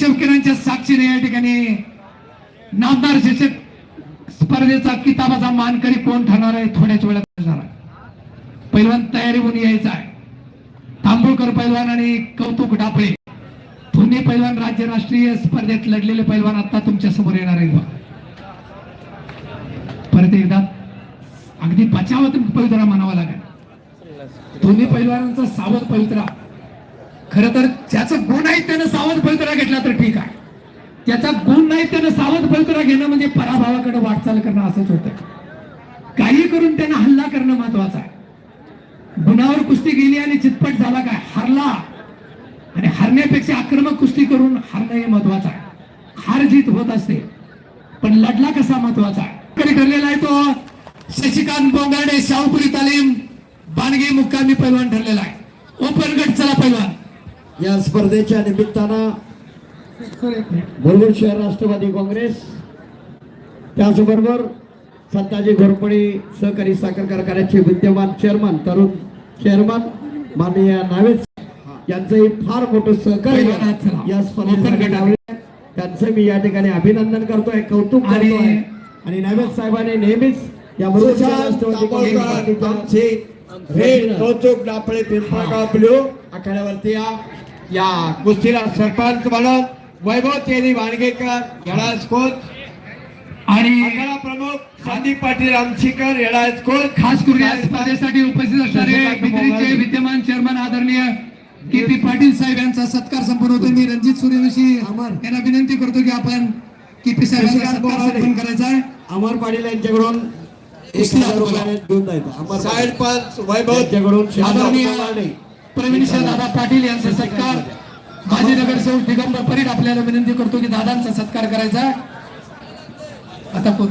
शौकीनांच्या साक्षीने या ठिकाणी नामदार शिक्षक स्पर्धेचा किताबाचा मानकरी कोण ठरणार आहे? थोड्याच वेळात ठरणार आहे. पैलवान तयारी होऊन यायचा आहे. तांबूळकर पैलवान आणि कौतुक डापळे. दोन्ही पैलवान राज्य राष्ट्रीय स्पर्धेत लढलेले पैलवान आता तुमच्यासमोर येणार आहेत परत एकदा अगदी बचावत पवित्रा म्हणावा लागेल. दोन्ही पैलवानांचा सावध पवित्रा. खर तर ज्याचा गुण आहे त्यानं सावध पवित्रा घेतला तर ठीक आहे. त्याचा गुण नाही त्यानं सावध पवित्रा घेणं म्हणजे पराभवाकडे वाटचाल करणं असंच होतं. काही करून त्यांना हल्ला करणं महत्वाचं आहे. गुणावर कुस्ती गेली आणि चितपट झाला काय? हरला. आणि हरण्यापेक्षा आक्रमक कुस्ती करून हरणं हे महत्वाचं आहे. हार जीत होत असते पण लढला कसा महत्त्वाचा आहे? कडे ठरलेला आहे तो? शशिकांत बोंगाडे शाहपुरी तालीम बाणगी मुक्कामी पैलवान ठरलेला आहे. ओपन गट चला पैलवान. या स्पर्धेच्या निमित्तानं मुरगुड शहर राष्ट्रवादी काँग्रेस त्याचबरोबर संताजी घोरपडी सहकारी साखर कारखान्याचे विद्यमान चेअरमन तरुण चेअरमन माननीय नावेच यांचंही फार मोठं सहकार्य या स्पर्धेसाठी त्यांचं मी या ठिकाणी अभिनंदन करतोय कौतुक करतोय. आणि नावेद साहेबांनी नेहमीच या राष्ट्रवादी कौतुक पिंपळगाव ब्ल्यू आखाड्यावरती या. या कुस्तीला सरपंच म्हणून वैभव तेरी वाणगेकर येडास कोच. आणि प्रमुख संदीप पाटील आमशीकर येडास कोच. खास करून या स्पर्धेसाठी उपस्थित असणारे. विद्यमान चेअरमन आदरणीय के पी पाटील साहेब यांचा सत्कार संपन्न होतो मी रणजित सूर्यवंशी यांना विनंती करतो की आपण के पी साहेबांचा सत्कार. संपन्न करायचा आहे. अमर पाटील यांच्याकडून एक हजार दाखवा. रुपये. घेऊन जायचं पाटील. पंच वैभव यांच्याकडून आदरणीय. प्रवीण दादा पाटील यांचा सत्कार. माजी नगरसेवक दिगंबर परीड आपल्याला विनंती करतो की दादांचा सत्कार करायचा. आता कोण?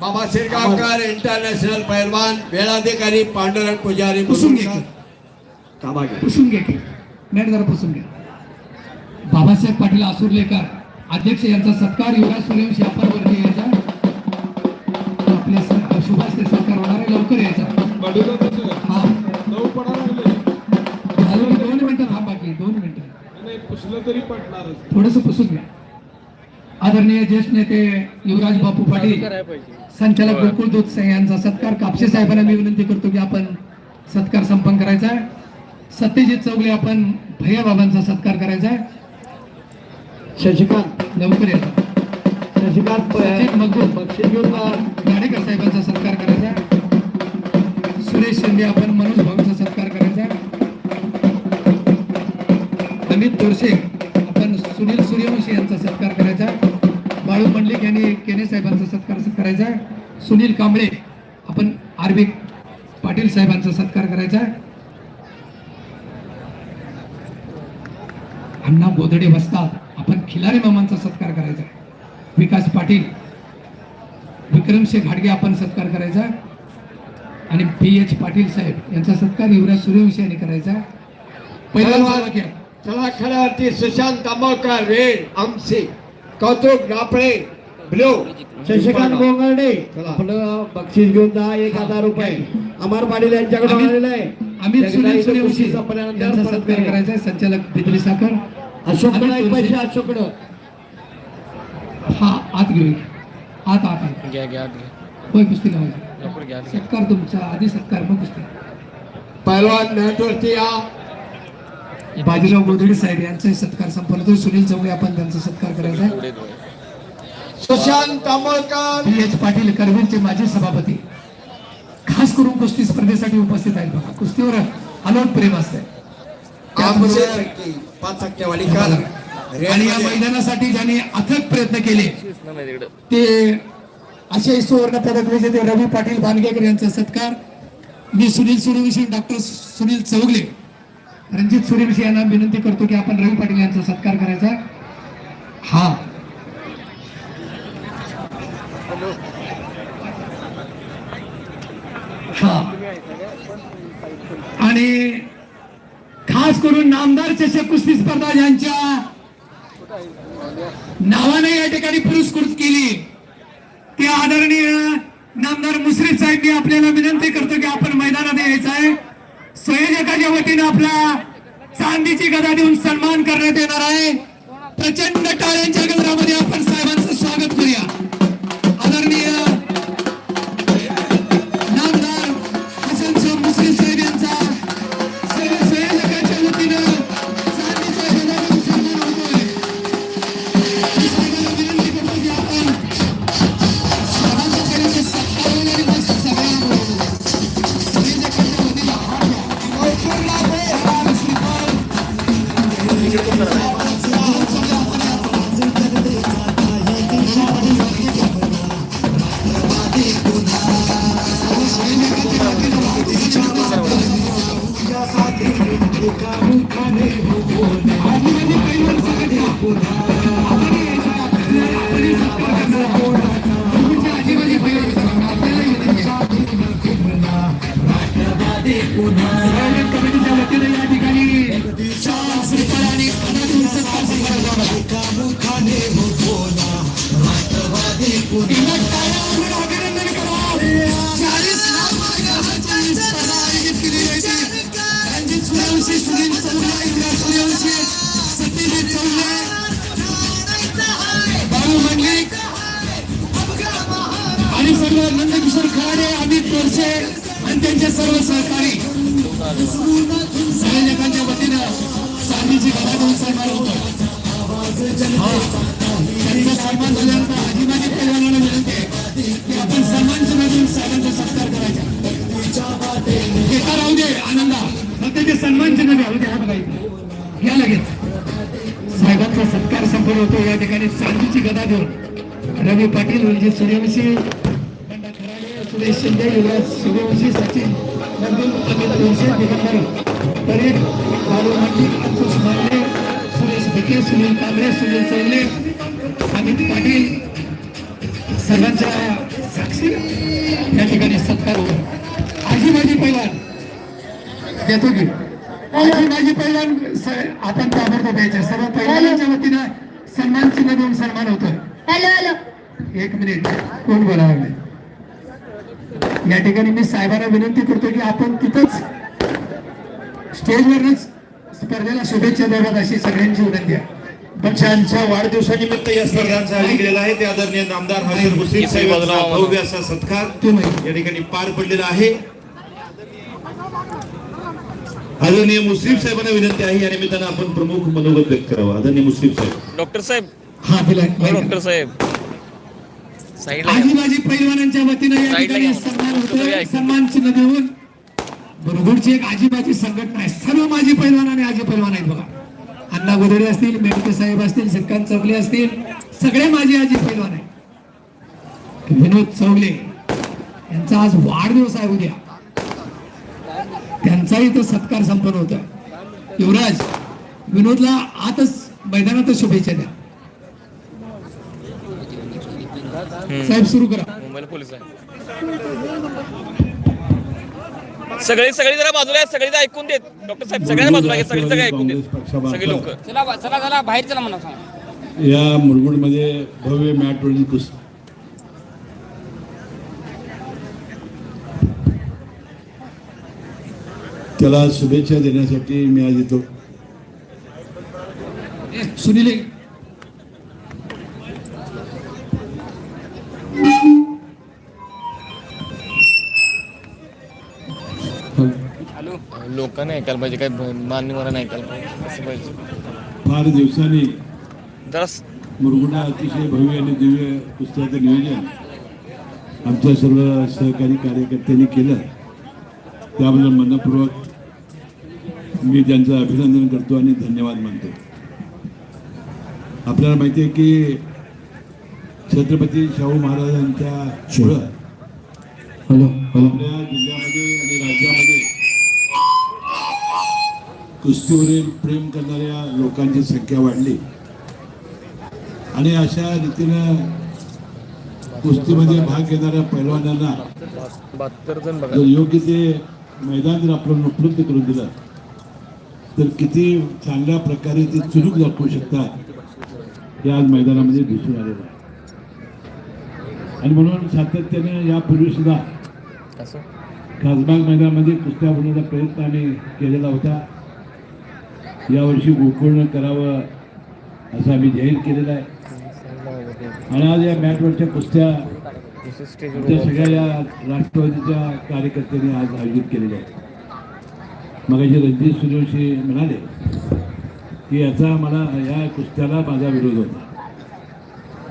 बाबा शिरगावकर इंटरनॅशनल पैलवान वेळाधिकारी पांडुरंग पुजारी पुसून घे. कामागे. पुसून की. नेट जरा पुसून घ्या बाबासाहेब पाटील आसुर्लेकर अध्यक्ष यांचा सत्कार युवराज सूर्यवंशी आपण वरती यायचा. आपले स- शुभास ते सत्कार होणार आहे लवकर यायचा. हा. तरी पडणारच थोडस पुसून घ्या. आदरणीय ज्येष्ठ नेते युवराज बापू पाटील संचालक गोकुळ दूध सिंह यांचा सत्कार. कापसे साहेबांना मी विनंती करतो की आपण सत्कार संपन्न करायचा आहे. सत्यजित चौगले आपण भैया बाबांचा सत्कार करायचा आहे. शशिकांत. लवकर या. शशिकांत. बक्षीस घेऊन. गाडेकर साहेबांचा सत्कार करायचा आहे. सुरेश शिंदे आपण मनोज भाऊंचा सत्कार अमित तोरशे आपण सुनील सूर्यवंशी यांचा सत्कार करायचा. बाळू मंडलिक यांनी केने साहेबांचा सत्कार करायचा. सुनील कांबळे आपण आरबी पाटील साहेबांचा सत्कार करायचा. अण्णा बोधडे बसतात आपण खिलारी मामांचा सत्कार करायचा. विकास पाटील विक्रमशे घाडगे आपण सत्कार करायचा. आणि पी एच पाटील साहेब यांचा सत्कार युवराज सूर्यवंशी यांनी करायचा. पहिला वाक्य. चला आखाड्यावरती सुशांत तांबवकर वेळ आमचे कौतुक डापळे ब्ल्यू शशिकांत गोंगर्डे चला. आपलं बक्षीस घेऊन जा एक हजार रुपये. अमर पाटील यांच्याकडून अमित- आलेलं आहे. सुनील सूर्यवंशी यांचा परत सत्कार. करायचा आहे. संचालक बिजली साखर. अशोककडे अमित एक. पैसे अशोककडं. हा आत घेऊ आत आत घ्या घ्या होय कुस्ती लावायची. सत्कार तुमचा आधी सत्कार मग कुस्ती. पहिलवान मॅटवरती या बाजीराव गोदडे साहेब यांचाही सत्कार संपन्न सुनील चौगले आपण त्यांचा सत्कार करायचा. सुशांत तांबवकर पी एच पाटील करवीरचे माजी सभापती. खास करून कुस्ती स्पर्धेसाठी उपस्थित आहेत बघा. कुस्तीवर अलोट प्रेम असते आणि या मैदानासाठी ज्यांनी अथक प्रयत्न केले. ते असे सुवर्ण पदक विजेते रवी पाटील बानगेकर यांचा सत्कार. मी सुनील सूर्यवंशी डॉक्टर सुनील चौगले रणजित सूर्यवंशी यांना विनंती करतो की आपण रवी पाटील यांचा सत्कार करायचा. हा. हा. आणि खास करून नामदार चषक कुस्ती स्पर्धा यांच्या नावाने या ठिकाणी पुरस्कृत केली ते आदरणीय नामदार मुश्रीफ साहेब मी आपल्याला विनंती करतो की आपण मैदानात यायचं आहे. संयोजकाच्या वतीनं आपला चांदीची गदा देऊन सन्मान करण्यात येणार आहे. प्रचंड टाळ्यांच्या गजरामध्ये आपण साहेबांचं स्वागत करूया. नंदकिशोर खराडे अमित तोरसे आणि त्यांचे सर्व सहकारी संयोजकांच्या वतीनं चांदीची गदा देऊन सन्मान होतो हा. त्यांचा सन्मान झाल्यानंतर विनंती आहे की आपण सन्मान चिन्ह साहेबांचा सत्कार करायचा एका राहू दे आनंदा फक्त ते सन्मान चिन्ह द्या दे हात नाही या लगेच साहेबांचा सत्कार संपन्न होतो या ठिकाणी चांदीची गदा देऊन रवी पाटील रणजित सूर्यवंशी सुरेश शिंदे युवराज सूर्यवंशी सचिन नंदुल अमित दोनशे दिगंबर परेड बाळू मंडी अंकुश मांडे भिके सुनील कांबळे सुनील चौले अमित पाटील सर्वांच्या साक्षी या ठिकाणी सत्कार होतो. आजीबाजी पैलवान देतो की. आजी माझी स- आपण ताबडतोब द्यायचे. सर्व पैलवानांच्या वतीनं सन्मान चिन्ह देऊन सन्मान होतोय. Hello hello. एक मिनिट कोण बोलावं? या ठिकाणी मी साहेबांना विनंती करतो की आपण तिथंच स्टेजवरच स्पर्धेला शुभेच्छा द्याव्यात अशी सगळ्यांची विनंती आहे. पक्षांच्या वाढदिवसानिमित्त या स्पर्धांचं आयोजन केलेलं आहे. ते आदरणीय नामदार हसन मुस्लिम साहेबांचा भव्य असा सत्कार या ठिकाणी पार पडलेला आहे. आदरणीय मुस्लिम साहेबांना विनंती आहे. या निमित्तानं आपण प्रमुख मनोगत व्यक्त करावं. आदरणीय मुस्लिम साहेब. डॉक्टर साहेब. हा दिला डॉक्टर साहेब. घ्या. आजीबाजी पैलवानांच्या वतीनं या ठिकाणी. सन्मान ऐकू. सन्मान चिन्ह देऊन बरोबरची एक आजीबाजी संघटना आहे. सर्व माझी पैलवान आणि आजी पैलवान आहेत बघा. अण्णा गोदडे असतील मेडके साहेब असतील श्रीकांत चौगले असतील सगळे माझी आजी पैलवान आहेत. विनोद चौगले यांचा आज वाढदिवस आहे उद्या. त्यांचाही तो सत्कार संपन्न होतोय. युवराज विनोदला आतच मैदानातच शुभेच्छा द्या. साहेब सुरू करा. मुंबईला पोलीस आहे. सगळे सगळे जरा बाजूला आहे, सगळे ऐकून देत. डॉक्टर साहेब सगळ्यांना बाजूला घ्या, सगळे सगळे ऐकून देत. सगळे लोक. चला चला चला बाहेर चला म्हणा सांग. या मुरगुडमध्ये भव्य मॅटवरील कुस्ती. त्याला शुभेच्छा देण्यासाठी मी आज येतो. सुनील लोकांना ऐकायला पाहिजे काय मान्यवरांना ऐकायला पाहिजे असं पाहिजे. फार दिवसांनी जरा मुरगुडा अतिशय भव्य आणि दिव्य पुस्तकाचं नियोजन आमच्या सर्व सहकारी कार्यकर्त्यांनी केलं. त्याबद्दल मनपूर्वक मी त्यांचं अभिनंदन करतो आणि धन्यवाद मानतो. आपल्याला माहिती आहे की छत्रपती शाहू महाराजांच्या हॅलो आपल्या जिल्ह्यामध्ये आणि राज्यामध्ये कुस्तीवरील प्रेम करणाऱ्या लोकांची संख्या वाढली. आणि अशा रीतीनं कुस्तीमध्ये भाग घेणाऱ्या पैलवानांना बघा. जर योग्य ते मैदान जर आपल्याला उपलब्ध करून दिलं तर किती चांगल्या प्रकारे ते चुरूक दाखवू शकतात हे आज मैदानामध्ये दिसून आलेलं आहे. आणि म्हणून सातत्याने यापूर्वी सुद्धा खासबाग मैदानामध्ये कुस्त्या होण्याचा प्रयत्न आम्ही केलेला होता. यावर्षी गोकुळनं करावं असं आम्ही जाहीर केलेलं आहे. आणि आज या मॅटवरच्या कुस्त्या आमच्या सगळ्या या राष्ट्रवादीच्या कार्यकर्त्यांनी आज आयोजित केलेल्या आहेत. मग रणजित सूर्यवंशी म्हणाले की याचा मला या कुस्त्याला माझा विरोध होता.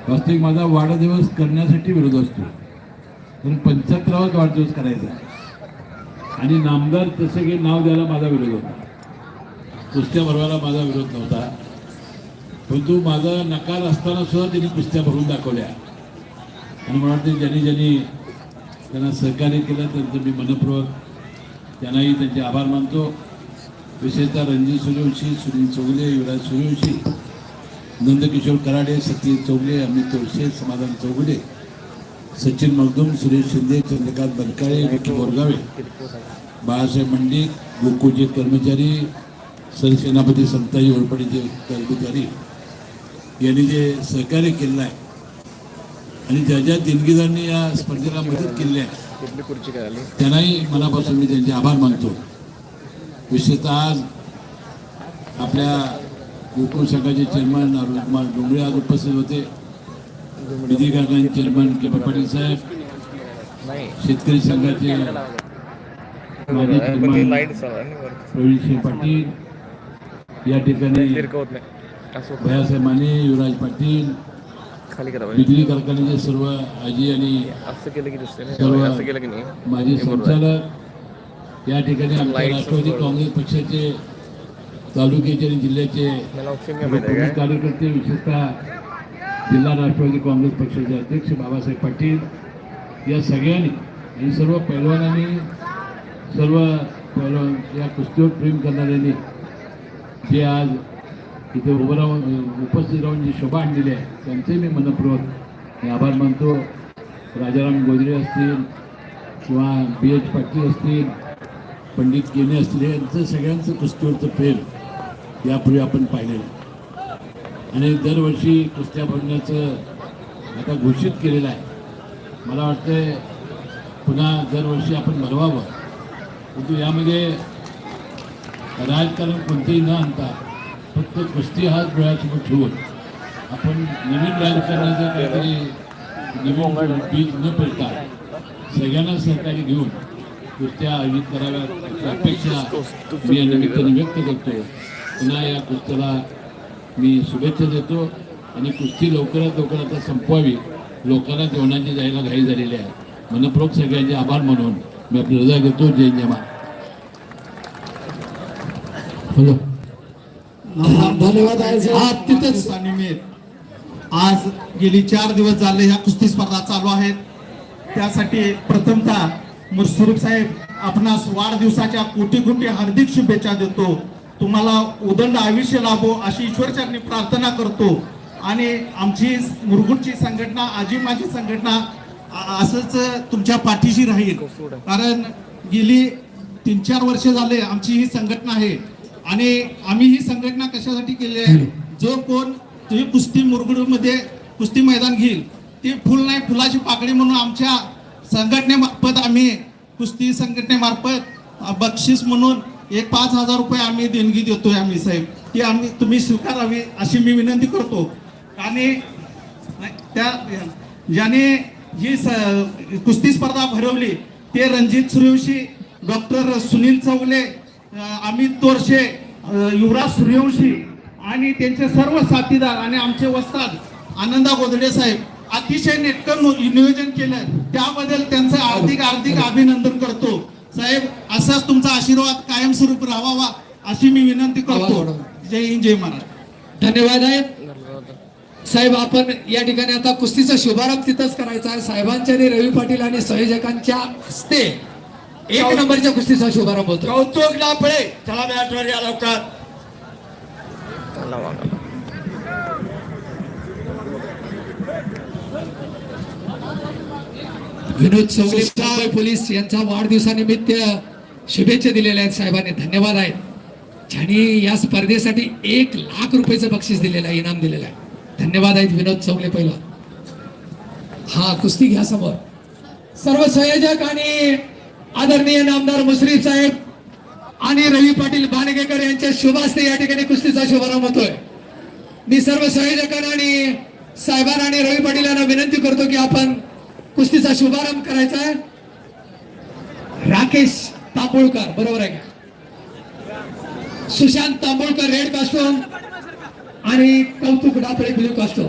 वास्तविक माझा वाढदिवस करण्यासाठी विरोध असतो. पण पंच्याहत्तरावाच वाढदिवस करायचा. आणि नामदार तसं काही नाव द्यायला माझा विरोध होता. कुस्त्या भरवायला माझा विरोध नव्हता. परंतु माझा नकार असताना सुद्धा त्यांनी कुस्त्या भरून दाखवल्या. आणि मला वाटते ज्यांनी ज्यांनी त्यांना सहकार्य केलं त्यांचं मी मनपूर्वक त्यांनाही त्यांचे आभार मानतो. विशेषतः रणजित सूर्यवंशी सुनील चौगले युवराज सूर्यवंशी नंदकिशोर कराडे सतीश चौगले अमित तोरसे समाधान चौगले सचिन मगदूम सुरेश शिंदे चंद्रकांत बनकाळे विकी बोरगावे बाळासाहेब मंडित गोकुळचे कर्मचारी सरसेनापती संताजी ओरपडीचे कर्मचारी. यांनी जे सहकार्य केलेलं आहे आणि ज्या ज्या देणगीदारांनी या स्पर्धेला मदत केली आहे त्यांनाही मनापासून मी त्यांचे आभार मानतो. विशेषतः आज आपल्या गोकुळ संघाचे चेअरमन अरुण कुमार डोंगरे आज उपस्थित होते. विधी कार्यालय चेअरमन के पाटील साहेब. शेतकरी संघाचे माजी चेअरमन प्रवीण सिंह पाटील. या ठिकाणी भयासाहेब माने युवराज पाटील खाली करा बिजली कारखान्याचे सर्व आजी आणि असं केलं की दुसऱ्याने सर्व माजी संचालक या ठिकाणी आमच्या राष्ट्रवादी काँग्रेस पक्षाचे तालुक्याचे आणि जिल्ह्याचे कार्यकर्ते विशेषतः जिल्हा राष्ट्रवादी काँग्रेस पक्षाचे अध्यक्ष बाबासाहेब पाटील या सगळ्यांनी आणि सर्व पैलवानांनी सर्व पैलवान या कुस्तीवर प्रेम करणाऱ्यांनी जे आज इथे उभं राहून उपस्थित राहून जी शोभा आणलेली आहे त्यांचे मी मनपूर्वक मी आभार मानतो. राजाराम गोजरे असतील किंवा बी एच पाटील असतील पंडित केने असतील यांचं सगळ्यांचं कुस्तीवरचं प्रेम यापूर्वी आपण पाहिलेलं आहे. आणि दरवर्षी कुस्त्या भरण्याचं आता घोषित केलेलं आहे. मला वाटतंय पुन्हा दरवर्षी आपण भरवावं. परंतु यामध्ये राजकारण कोणतेही न आणता फक्त कुस्ती हाच डोळ्यासमोर ठेवून आपण नवीन राजकारणाचं काहीतरी नवीन बीज न पडता सगळ्यांना सहकार्य घेऊन कुस्त्या आयोजित कराव्यात अपेक्षा मी या निमित्ताने व्यक्त करतो. पुन्हा या कुस्त्याला मी शुभेच्छा देतो आणि कुस्ती लवकरात लवकर आता संपवावी. लोकांना जेवणाची जायला घाई झालेली आहे. मनपूर्वक सगळ्यांचे आभार मानून मी आपली रजा घेतो. जय जय हॅलो धन्यवाद आहे आज. तिथंच आज गेली चार दिवस झाले ह्या कुस्ती स्पर्धा चालू आहेत. त्यासाठी प्रथमतः मुर्सुरुप साहेब आपणास वाढदिवसाच्या कोटी कोटी हार्दिक शुभेच्छा देतो. तुम्हाला उदंड आयुष्य लाभो अशी ईश्वरचरणी प्रार्थना करतो. आणि आमची मुरगुडची संघटना आजी माझी संघटना असंच तुमच्या पाठीशी राहील. कारण गेली तीन चार वर्ष झाले आमची ही संघटना आहे. आणि आम्ही ही संघटना कशासाठी केली आहे? जो कोण तुम्ही कुस्ती मुरगुडमध्ये कुस्ती मैदान घेईल ती फुल नाही फुलाची पाकळी म्हणून आमच्या संघटनेमार्फत आम्ही कुस्ती संघटनेमार्फत बक्षीस म्हणून एक पाच हजार रुपये आम्ही देणगी देतोय आम्ही साहेब. ती आम्ही तुम्ही स्वीकारावी अशी मी विनंती करतो. आणि त्या ज्याने ही स- कुस्ती स्पर्धा भरवली ते रणजित सूर्यवंशी डॉक्टर सुनील चौगले अ, अमित तोरशे युवराज सूर्यवंशी आणि त्यांचे सर्व साथीदार आणि आमचे वस्ताद आनंदा गोदडे साहेब अतिशय नेटकं नो- नियोजन केलं त्याबद्दल त्यांचं हार्दिक हार्दिक अभिनंदन करतो. साहेब असाच तुमचा आशीर्वाद कायमस्वरूपी राहावा अशी मी विनंती करतो. जय हिंद जय महाराज. धन्यवाद आहेत साहेब आपण या ठिकाणी आता कुस्तीचा शुभारंभ तिथंच करायचा आहे. साहेबांच्या आणि रवी पाटील आणि संयोजकांच्या हस्ते एक नंबरच्या कुस्तीचा शुभारंभ होतो. कौतुक डापळे चला मॅटवर या लवकर. विनोद चौगले मुंबई पोलीस यांचा वाढदिवसानिमित्त शुभेच्छा दिलेल्या आहेत साहेबांनी. धन्यवाद आहेत. ज्यांनी या स्पर्धेसाठी एक लाख रुपयाचं बक्षीस दिलेलं आहे इनाम दिलेलं आहे. धन्यवाद आहेत विनोद चौगले पहिला हा कुस्ती घ्या समोर. सर्व संयोजक आणि आदरणीय नामदार मुश्रीफ साहेब आणि रवी पाटील बाणगेकर यांच्या शुभास्ते या ठिकाणी कुस्तीचा शुभारंभ होतोय. मी सर्व संयोजकांना आणि साहेबांना आणि रवी पाटील यांना विनंती करतो की आपण कुस्तीचा शुभारंभ करायचा आहे. राकेश तांबोळकर बरोबर आहे का? सुशांत तांबोळकर रेड कास्टोम आणि कौतुक डापळे ब्ल्यू कास्टोम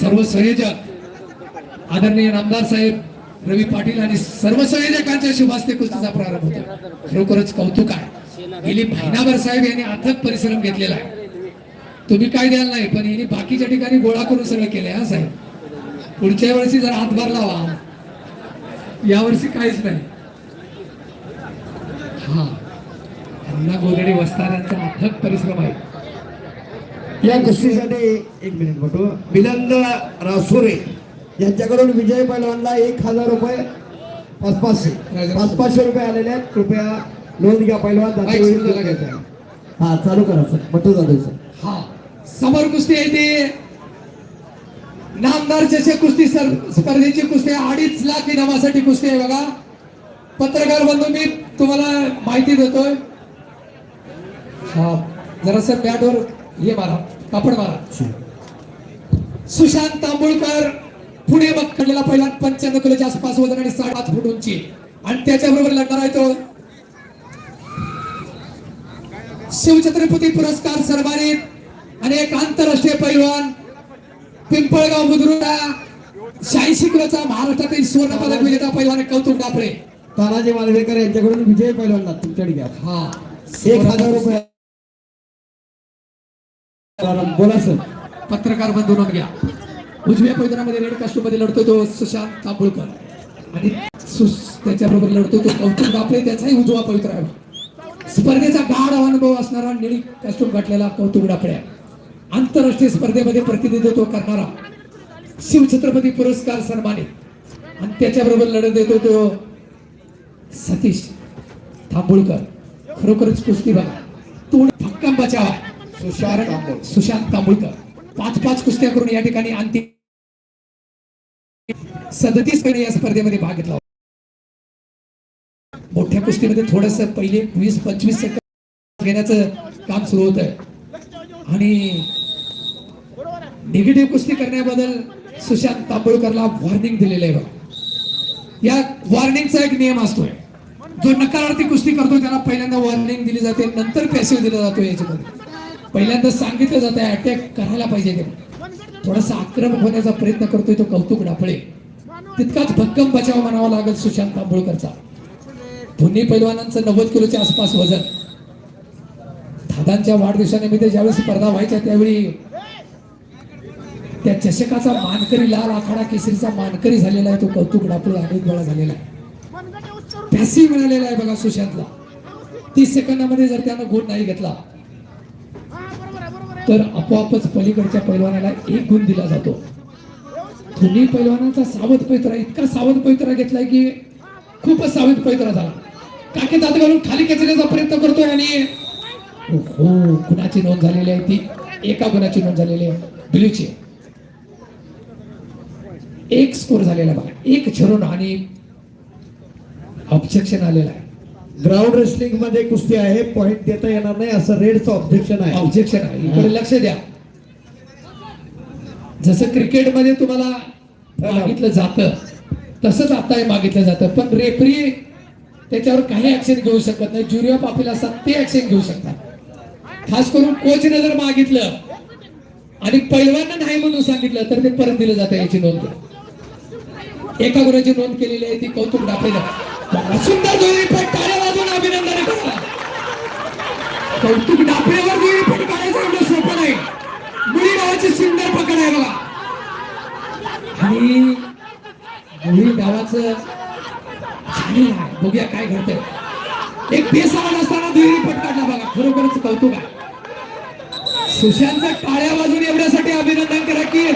सर्व संयोजक आदरणीय नामदार साहेब रवी पाटील आणि सर्व संयोजकांच्या शुभास्ते कुस्तीचा प्रारंभ होतो खरोखरच कौतुक आहे. गेली महिनाभर साहेब यांनी अथक परिश्रम घेतलेला आहे. तुम्ही काय द्याल नाही पण यांनी बाकीच्या ठिकाणी गोळा करून सगळं केलंय हा साहेब. पुढच्या वर्षी जर हातभार लावा. यावर्षी काहीच नाही. हा. अण्णा गोदडे वस्तारांचा अथक परिश्रम आहे. या कुस्तीसाठी एक मिनिट म्हणतो मिलंद रासुरे. यांच्याकडून विजय पैलवानला एक हजार रुपये पाच पाचशे पाच पाचशे रुपये आलेले आहेत. कृपया नोंद घ्या पैलवान. हा चालू करा सर. बटू जाधव सर. हा समोर कुस्ती आहे ती. नामदार जसे कुस्ती सर स्पर्धेची कुस्ती आहे. अडीच लाख इनामासाठी कुस्ती आहे बघा. पत्रकार बंधू मी तुम्हाला माहिती देतोय. हा जरा सर बॅटवर हे मारा कापड मारा. सुशांत तांबुळकर पुणे बघलेला पहिला पंच्याण्णव किलोच्या आसपास वजन आणि साडेपाच फूट उंची. आणि त्याच्याबरोबर लढणार आहे तो शिवछत्रपती पुरस्कार सन्मानित आणि एक आंतरराष्ट्रीय पैलवान पिंपळगाव बुद्रुका शहाऐंशी किलोचा महाराष्ट्रातील सुवर्ण पदक विजेता पैलवान कौतुक डापळे तानाजी मालवेकर यांच्याकडून विजय पैलवानला तुमच्याकडे घ्या हा. एक हजार रुपये. बोला सर पत्रकार बंधू नोंद घ्या. उजव्या पैदनामध्ये रेड कास्टूममध्ये लढतो तो सुशांत तांबुळकर. आणि त्याच्याबरोबर लढतो तो कौतुक डापळे त्याचाही उजवा पवित्र आहे. स्पर्धेचा गाढ अनुभव असणारा निळी कास्टूम घातलेला कौतुक डापळे आहे. आंतरराष्ट्रीय स्पर्धेमध्ये प्रतिनिधित्व करणारा शिवछत्रपती पुरस्कार सन्मानित. आणि त्याच्याबरोबर लढत देतो तो सतीश तांबुळकर. खरोखरच कुस्ती बघा. तोड भक्कम बचाव. सुशांत तांबुळकर. पाच पाच कुस्त्या करून या ठिकाणी अंतिम सदतीसकडे या स्पर्धेमध्ये भाग घेतला मोठ्या कुस्तीमध्ये थोडस पहिले वीस पंचवीस सेकंद घेण्याचं काम सुरू होत आहे आणि निगेटिव्ह कुस्ती करण्याबद्दल सुशांत तांबोळकरला वॉर्निंग दिलेलं आहे बघा. या वॉर्निंगचा एक नियम असतोय. जो नकारार्थी कुस्ती करतो त्याला पहिल्यांदा वॉर्निंग दिली जाते नंतर पॅसिव्ह दिला जातो याच्यामध्ये. पहिल्यांदा सांगितलं जातं अटॅक करायला पाहिजे ते. थोडासा आक्रमक होण्याचा प्रयत्न करतोय तो कौतुक डापळे तितकाच भक्कम बचाव म्हणावा लागेल सुशांत तांबोळकरचा. दोन्ही पैलवानांचं नव्वद किलोच्या आसपास वजन. दादांच्या वाढदिवसानिमित्त ज्यावेळी स्पर्धा व्हायच्या त्यावेळी त्या चषकाचा मानकरी लाल आखाडा केसरीचा मानकरी झालेला आहे तो कौतुक डापळे अनेक वेळा झालेला आहे. पॅसी मिळालेला आहे बघा सुशांतला. तीस सेकंदामध्ये जर त्यानं गुण नाही घेतला तर आपोआपच पलीकडच्या पैलवानाला एक गुण दिला जातो. दोन्ही पैलवानांचा सावध पैत्रा इतका सावध पैत्रा घेतलाय की खूपच सावध पैत्रा झाला. काके दात घालून खाली खेचण्याचा प्रयत्न करतोय आणि हो गुणाची नोंद झालेली आहे ती. एका गुणाची नोंद झालेली आहे. ब्ल्यूची एक स्कोर झालेला बघा. एक झिरो आणि ऑब्जेक्शन आलेला आहे. ग्राउंड रेसलिंगमध्ये कुस्ती आहे पॉइंट देता येणार नाही असं रेडचं ऑब्जेक्शन आहे. ऑब्जेक्शन आहे. इकडे लक्ष द्या. जसं क्रिकेटमध्ये तुम्हाला मागितलं जातं तसंच आता हे मागितलं जातं. पण रेफरी त्याच्यावर काही ऍक्शन घेऊ शकत नाही. ज्युरी ऑफ अपील असतात ते ऍक्शन घेऊ शकतात. खास करून कोचने जर मागितलं आणि पैलवानं नाही म्हणून सांगितलं तर ते परत दिलं जातं याची नोंद. एका गुणाची नोंद केलेली आहे ती कौतुक दाखवलं. सुंदर दोन्ही पण टाळ्या वाजवून अभिनंदन कौतुक डापल्यावर दोन्ही पण एवढं सोपं नाही. गावाची सुंदर पकड आहे बघा. आणि गावाचं आहे. बघूया काय घडतंय. एक बेसावड असताना दुहेरी पट काढला बघा. खरोखरच कौतुक आहे. सुशांतचं टाळ्या वाजून एवढ्यासाठी अभिनंदन करा की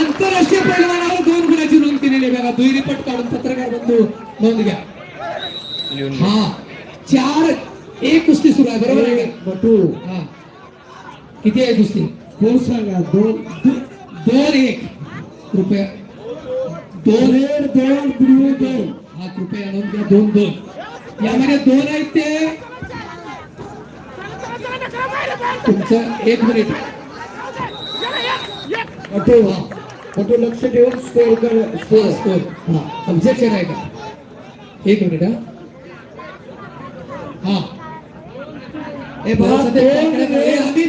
आंतरराष्ट्रीय पैलवानावर दोन गुणाची नोंद केलेली आहे बघा. दुहेरी पट काढून पत्रकार बंधू नोंद घ्या. हा. चार एक कुस्ती सुरू आहे. बरोबर आहे? बटू. हा. किती आहे कुस्ती? कोण सांगा दोन दोन एक. कृपया. दोन दोन दोन. हा कृपया नोंद दोन दोन. यामध्ये दोन आहेत ते. तुमचं एक मिनिट. पटो हा पटो लक्ष ठेवून स्कोर कर स्कोर स्कोर हा ऑब्जेक्शन आहे का? एक मिनिट हा. हा. हे बघा दोन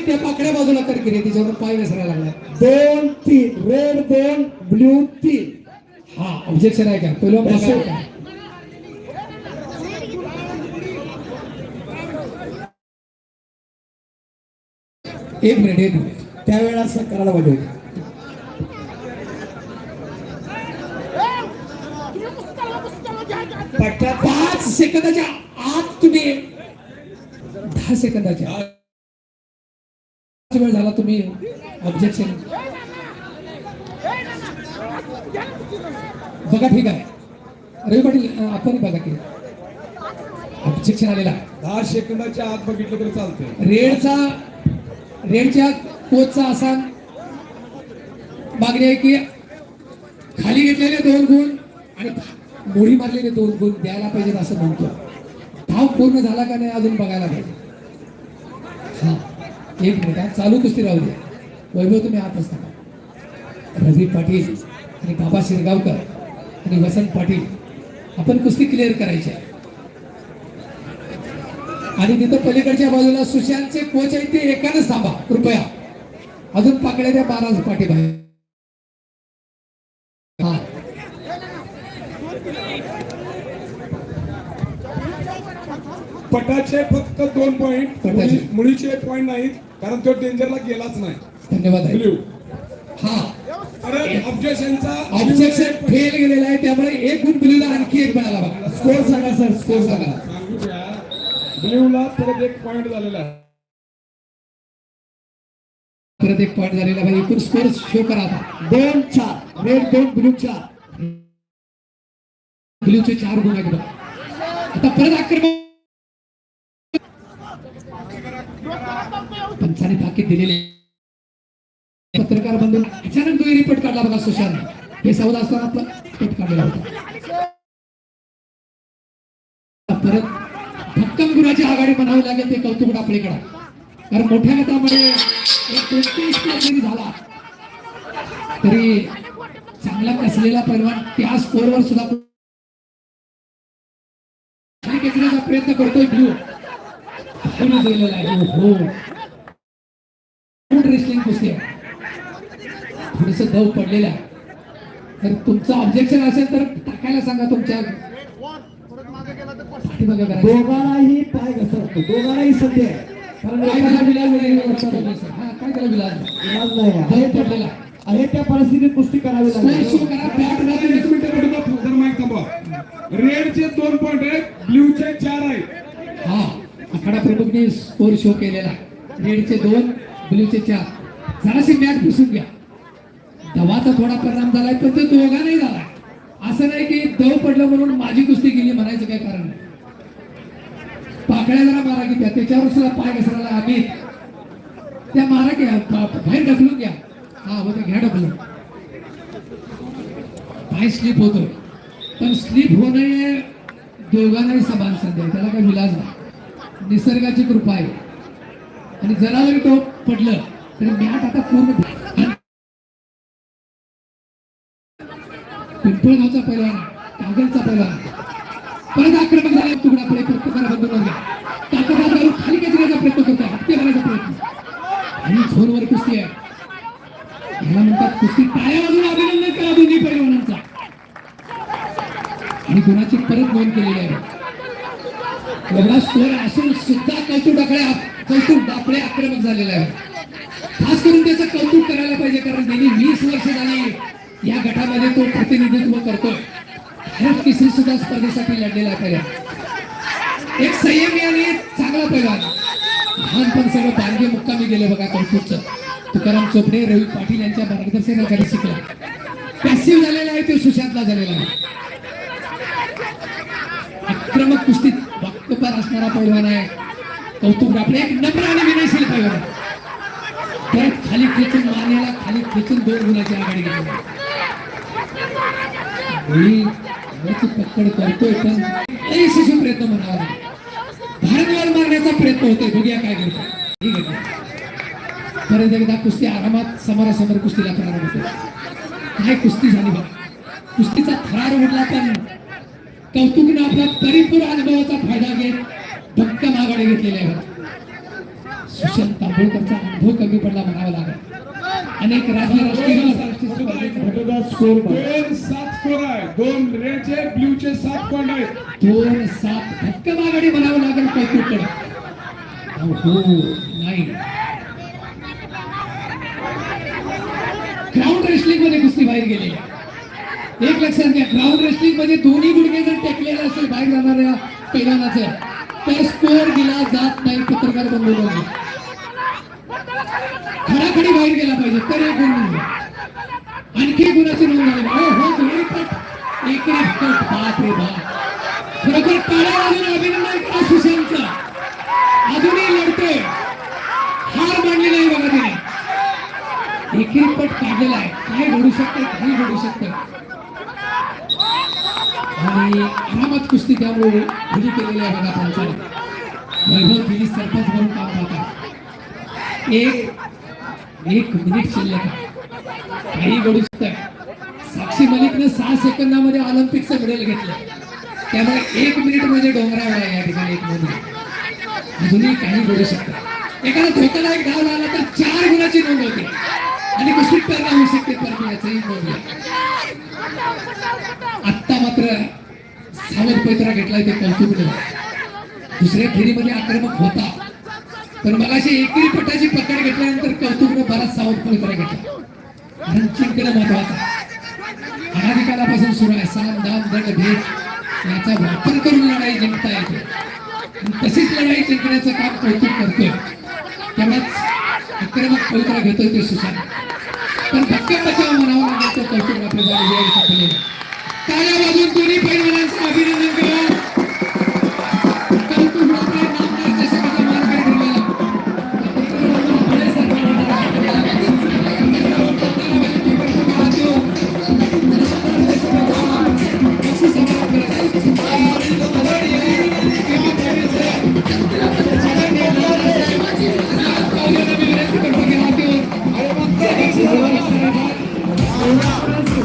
त्या पाकड्या बाजूला कर की रे तिच्यावर पाय घसरायला लागला दोन तीन रेड दोन ब्ल्यू तीन. हा ऑब्जेक्शन आहे का? पहिला बघा sir. का? एक मिनिट एक मिनिट त्यावेळेला असं करायला पाहिजे होतं. पाच सेकंदाच्या आत तुम्ही दहा सेकंदाच्या वेळ झाला तुम्ही ऑब्जेक्शन बघा ठीक आहे. रवी पाटील आपण बघा की. ऑब्जेक्शन आलेला. दहा सेकंदाच्या आत बघितलं तरी चालतंय. रेडचा रेडच्या कोचचा असा मागणी आहे की खाली घेतलेले दोन गुण आणि मोडी मारलेले दोन गुण द्यायला पाहिजेत असं म्हणतो. धाव पूर्ण झाला का नाही अजून बघायला पाहिजे. एक मिनिट चालू कुस्ती राहू द्या वैभव तुम्ही आत असता. रवी पाटील आणि बाबा शिरगावकर आणि वसंत पाटील आपण कुस्ती क्लिअर करायची आहे. आणि तिथं पलीकडच्या बाजूला सुशांतचे कोच आहेत ते एकानच थांबा कृपया. अजून पाकड्या द्या बारा पाठीबाहेर हा. पटाचे फक्त दोन पॉइंट पटाचे. मुळीचे पॉइंट नाहीत. कारण तो डेंजरला गेलाच नाही. धन्यवाद आहे हा. ऑब्जेक्शनचा ऑब्जेक्शन फेल गेलेला आहे त्यामुळे एक गुण बिलीला आणखी एक मिळाला बघा. स्कोर सांगा सर स्कोर सांगा. सांगू द्या. ब्ल्यूला परत एक पॉइंट झालेला आहे. परत एक पॉईंट झालेला भाई एकूण स्कोर शो करा आता. दोन चार. रेड दोन ब्ल्यू चार. ब्ल्यूचे चार गुण आहेत आता परत आक्रमण पंचाने ताकीद दिलेली. पत्रकार बंधू अचानक दुहेरी रिपोर्ट काढला बघा सुशांत. हे सौद असताना आपला रिपोर्ट काढलेला होता. परत भक्कम गुराची आघाडी म्हणावी लागेल ते कौतुक आपल्याकडे कारण मोठ्या गटामध्ये एक जरी झाला. तरी चांगला कसलेला पैलवान त्या स्कोरवर सुद्धा प्रयत्न करतोय ब्ल्यू खाली गेलेला आहे. हो. रेसलिंग कुस्ती आहे थोडस दव पडलेला आहे. तर तुमचं ऑब्जेक्शन असेल तर टाकायला सांगा तुमच्या. दोघांनाही पाय घसरतो दोघांनाही संधी आहे. कारण काय त्याला विलाज नाही, नाही, एकाला लक्षात ठेवा, सर. हा, काय त्याला विलाज नाही. विलास नाही आहे. दव पडलेला आहे. आहे त्या परिस्थितीत कुस्ती करावी लागेल. शो करा. बॅट राहते एक मिनिट रेडचे दोन पॉइंट आहेत ब्ल्यूचे चार आहेत. हा. आखाडा प्रमुखने स्कोर शो केलेला. रेडचे दोन ब्लूचे चार. जराशी मॅच घुसून घ्या दवाचा थोडा परिणाम झालाय पण तो दोघा नाही झाला असं नाही की दव पडलं म्हणून माझी कुस्ती गेली म्हणायचं काय कारण नाही. पाकळ्या जरा मारा की त्या त्याच्यावर सुद्धा पाय घसरायला आम्ही. त्या मारा घ्या बाहेर ढकलून घ्या. हा होतं घ्या ढकलून. पाय स्लिप होतोय. पण स्लिप होणे दोघांनाही समान संधी आहे. त्याला काही विलाज नाही. निसर्गाची कृपा आहे. आणि जरा जरी तो पडलं तरी मॅट आता पूर्ण पिंपळगावचा पहिला कागलचा पहिला परत आक्रमक झाला तुकडा पुढे प्रत्येकाला बंद घ्या ताकद घालून खाली खेचण्याचा प्रयत्न करतो हत्या करायचा प्रयत्न. आणि झोनवर कुस्ती आहे. ह्याला म्हणतात कुस्ती टाळ्या वाजून अभिनंदन करा दोन्ही पैलवानांचा. आणि गुणाची परत नोंद केलेली आहे. एवढा स्कोर असून सुद्धा कौतुक डाकळे कौतुक डाकळे आक्रमक झालेला आहे. खास करून त्याचं कौतुक करायला पाहिजे कारण गेली वीस वर्ष झाली या गटामध्ये तो प्रतिनिधित्व करतोय. भारत तिसरी सुद्धा स्पर्धेसाठी लढलेला आहे. पहिला एक संयमी आणि चांगला पैलवान लहानपण सगळं बांधे मुक्कामी गेले बघा कौतुकचं. तुकाराम चोपडे रवी पाटील यांच्या मार्गदर्शनाखाली शिकला. पॅसिव्ह झालेला आहे ते सुशांतला झालेला आहे. आक्रमक कुस्तीत दुपार असणारा पैलवान आहे? कौतुक आपले एक नम्र आणि विनयशील पैलवान परत खाली खेचून मारण्याला खाली खेचून दोन गुणाची आघाडी घेतली. गोळी पकड करतोय पण अयशस्वी प्रयत्न म्हणावा भारतवाल मारण्याचा प्रयत्न होतोय. बघूया काय करतो ठीक आहे. परत एकदा कुस्ती आरामात समोरासमोर कुस्तीला प्रारंभ होतो काय कुस्ती झाली बघा. कुस्तीचा थरार उडला पण कौतुकनं आपला परिपूर्ण अनुभवाचा फायदा घेत भक्कम आघाडी घेतलेली आहे सुशांत तांबोळकरचा अनुभव कमी पडला म्हणावा लागेल. अनेक राज्य राष्ट्रीय स्कोर दोन सात स्कोर आहे दोन रेडचे सात पॉइंट आहेत? दोन सात भक्कम आघाडी म्हणावं लागेल कौतुककडे हो नाही. ग्राउंड रेसलिंगमध्ये कुस्ती बाहेर आहे. एक लक्षात घ्या. ग्राउंड रेसलिंग म्हणजे दोन्ही गुडघे जर टेकलेले असेल बाहेर जाणाऱ्या पेलानाचे तर स्कोअर दिला जात नाही पत्रकार बंधूंनी खडाखडी बाहेर गेला पाहिजे तर एक गुण म्हणजे आणखी गुणाची नोंद झाली. हो हो दोन्ही पट. एकरी पट. बाप रे बाप. खरोखर टाळ्या वाजून अभिनंदन करा सुशांतचं. अजूनही लढतोय. हार मानली नाही बघा तिने. एकेरी पट काढलेला आहे. काय घडू शकतं? काही घडू शकतं. आणि आरामात कुस्ती त्यामुळे उभी केलेली आहे बघा पंचाने वैभव दिली सरपंच म्हणून काम पाहतात एक एक मिनिट शिल्लक काही घडू शकत साक्षी मलिकनं सहा सेकंदामध्ये ऑलिम्पिकचं मेडल घेतलं. त्यामुळे एक मिनिट म्हणजे डोंगरावर आहे या ठिकाणी एक नोंद अजूनही काही घडू शकतं. एखादा धोकादायक धाव लागला तर चार गुणाची नोंद होते. आणि कुस्तीत परिणाम होऊ शकते परत याचंही नोंद घ्या. आत्ता मात्र सावध पैत्रा घेतलाय ते कौतुक दुसऱ्या फेरीमध्ये आक्रमक होता. पण मला अशी एकेरी पटाची पकड घेतल्यानंतर कौतुकनं बराच सावध पैत्रा घेतला. कारण जिंकणं महत्वाचं. अनाधिकालापासून सुरू आहे. साम दाम दंड भेद याचा वापर करून लढाई जिंकता येते. तशीच लढाई जिंकण्याचं काम कौतुक करतोय. तेव्हाच आक्रमक पवित्रा घेतोय ते सुशांत. तर भक्कम मनावर म्हणावं कौतुक आपल्या जागी वेळ सापडलेला टाळ्या वाजून दोन्ही पैलवानांचं अभिनंदन करा